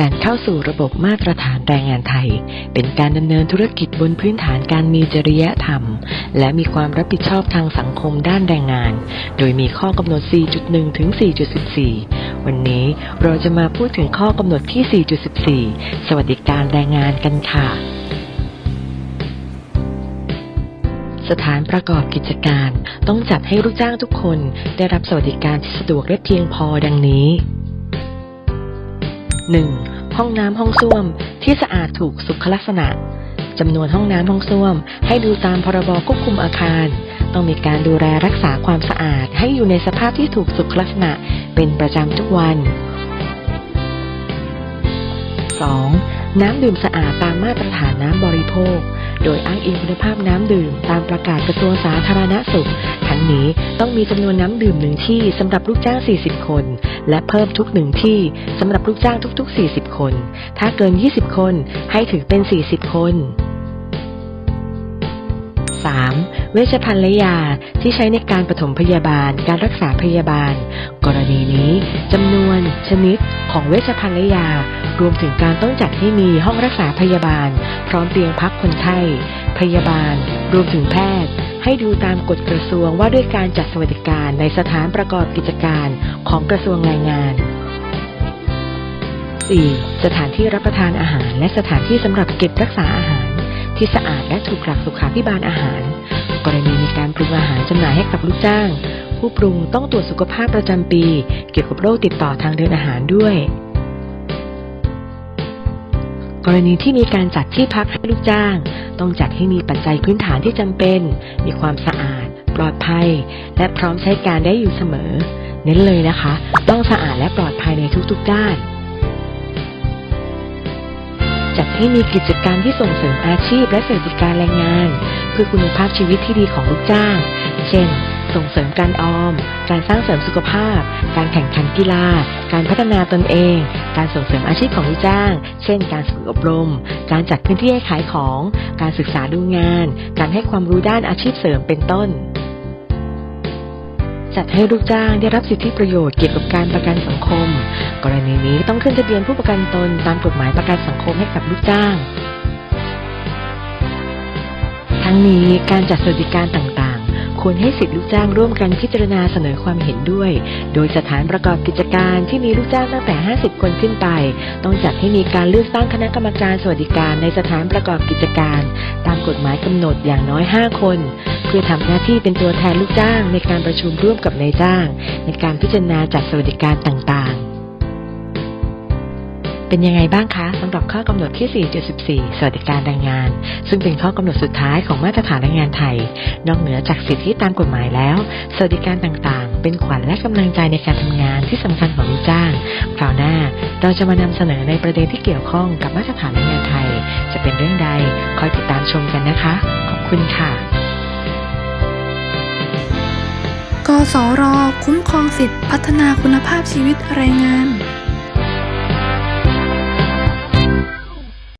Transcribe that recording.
การเข้าสู่ระบบมาตรฐานแรงงานไทย เป็นการดำเนินธุรกิจบนพื้นฐานการมีจริยธรรม และมีความรับผิดชอบทางสังคมด้านแรงงาน โดยมีข้อกำหนด 4.1 ถึง 4.14 วันนี้เราจะมาพูดถึงข้อกำหนดที่ 4.14 สวัสดิการแรงงานกันค่ะ สถานประกอบกิจการ ต้องจัดให้ลูกจ้างทุกคน ได้รับสวัสดิการที่สะดวกและเพียงพอดังนี้ 1. ห้องน้ำห้องส้วมที่สะอาดถูกสุขลักษณะจำนวนห้องน้ำห้องส้วม ให้ดูตามพรบควบคุมอาคาร ต้องมีการดูแลรักษาความสะอาด ให้อยู่ในสภาพที่ถูกสุขลักษณะเป็นประจำทุกวัน 2. น้ำดื่มสะอาดตามมาตรฐานน้ำบริโภค โดยอ้างอิงคุณภาพน้ำดื่ม ตามประกาศกระทรวงสาธารณสุข ทั้งนี้ต้องมีจำนวนน้ำดื่มหนึ่งที่สำหรับลูกจ้าง 40 คน และเพิ่มทุกหนึ่งที่สำหรับลูกจ้างทุก ๆ 40 คน ถ้าเกิน 20 คนให้ถึงเป็น 40 คน 3. เวชภัณฑ์และยาที่ใช้ในการปฐมพยาบาล การรักษาพยาบาล กรณีนี้จำนวน ชนิด ของเวชภัณฑ์และยา รวมถึงการต้องจัดให้มีห้องรักษาพยาบาล พร้อมเตียงพักคนไข้ พยาบาล รวมถึงแพทย์ ให้ดูตามกฎกระทรวงว่าด้วยการจัดสวัสดิการในสถานประกอบกิจการของกระทรวงแรงงาน 4. สถานที่รับประทานอาหาร และสถานที่สำหรับเก็บรักษาอาหาร ที่สะอาดและถูกหลักสุขาภิบาลอาหาร กรณีมีการปรุงอาหารจำหน่ายให้กับลูกจ้าง ผู้ปรุงต้องตรวจสุขภาพประจำปี เกี่ยวกับโรคติดต่อทางเดินอาหารด้วย กรณีที่มีการจัดที่พักให้ลูกจ้าง ต้องจัดให้มีปัจจัยพื้นฐานที่จำเป็น มีความสะอาด ปลอดภัย และพร้อมใช้การได้อยู่เสมอ เน้นเลยนะคะ ต้องสะอาดและปลอดภัยในทุกๆด้าน จัดให้มีกิจการมที่ส่งเสริมอาชีพและสวัสดิการแรงงาน เพื่อคุณภาพชีวิตที่ดีของลูกจ้าง เช่น ส่งเสริมการออม การสร้างเสริมสุขภาพ การแข่งขันกีฬา การพัฒนาตนเอง การส่งเสริมอาชีพของลูกจ้าง เช่น การฝึกอบรม การจัดพื้นที่ให้ขายของ การศึกษาดูงาน การให้ความรู้ด้านอาชีพเสริมเป็นต้น จัดให้ลูกจ้างได้รับสิทธิประโยชน์เกี่ยวกับการประกันสังคม กรณีนี้ต้องขึ้นทะเบียนผู้ประกันตนตามกฎหมายประกันสังคมให้กับลูกจ้าง ทั้งนี้การจัดสวัสดิการต่าง ควรให้สิทธิลูกจ้างร่วมกันพิจารณาเสนอความเห็นด้วย โดยสถานประกอบกิจการที่มีลูกจ้างตั้งแต่ 50 คนขึ้นไป ต้องจัดให้มีการเลือกตั้งคณะกรรมการสวัสดิการในสถานประกอบกิจการ ตามกฎหมายกำหนดอย่างน้อย 5 คน เพื่อทำหน้าที่เป็นตัวแทนลูกจ้าง ในการประชุมร่วมกับนายจ้าง ในการพิจารณาจัดสวัสดิการต่างๆ เป็นยังไงบ้างคะสำหรับข้อกำหนดที่ 4.14 สวัสดิการแรงงาน ซึ่งเป็นข้อกำหนดสุดท้ายของมาตรฐานแรงงานไทย นอกเหนือจากสิทธิตามกฎหมายแล้ว สวัสดิการต่างๆ เป็นขวัญและกำลังใจในการทำงานที่สำคัญของลูกจ้างคราวหน้าเราจะมานำเสนอในประเด็นที่เกี่ยวข้องกับมาตรฐานแรงงานไทย จะเป็นเรื่องใดคอยติดตามชมกันนะคะ ขอบคุณค่ะกสร คุ้มครองสิทธิพัฒนาคุณภาพชีวิตแรงงาน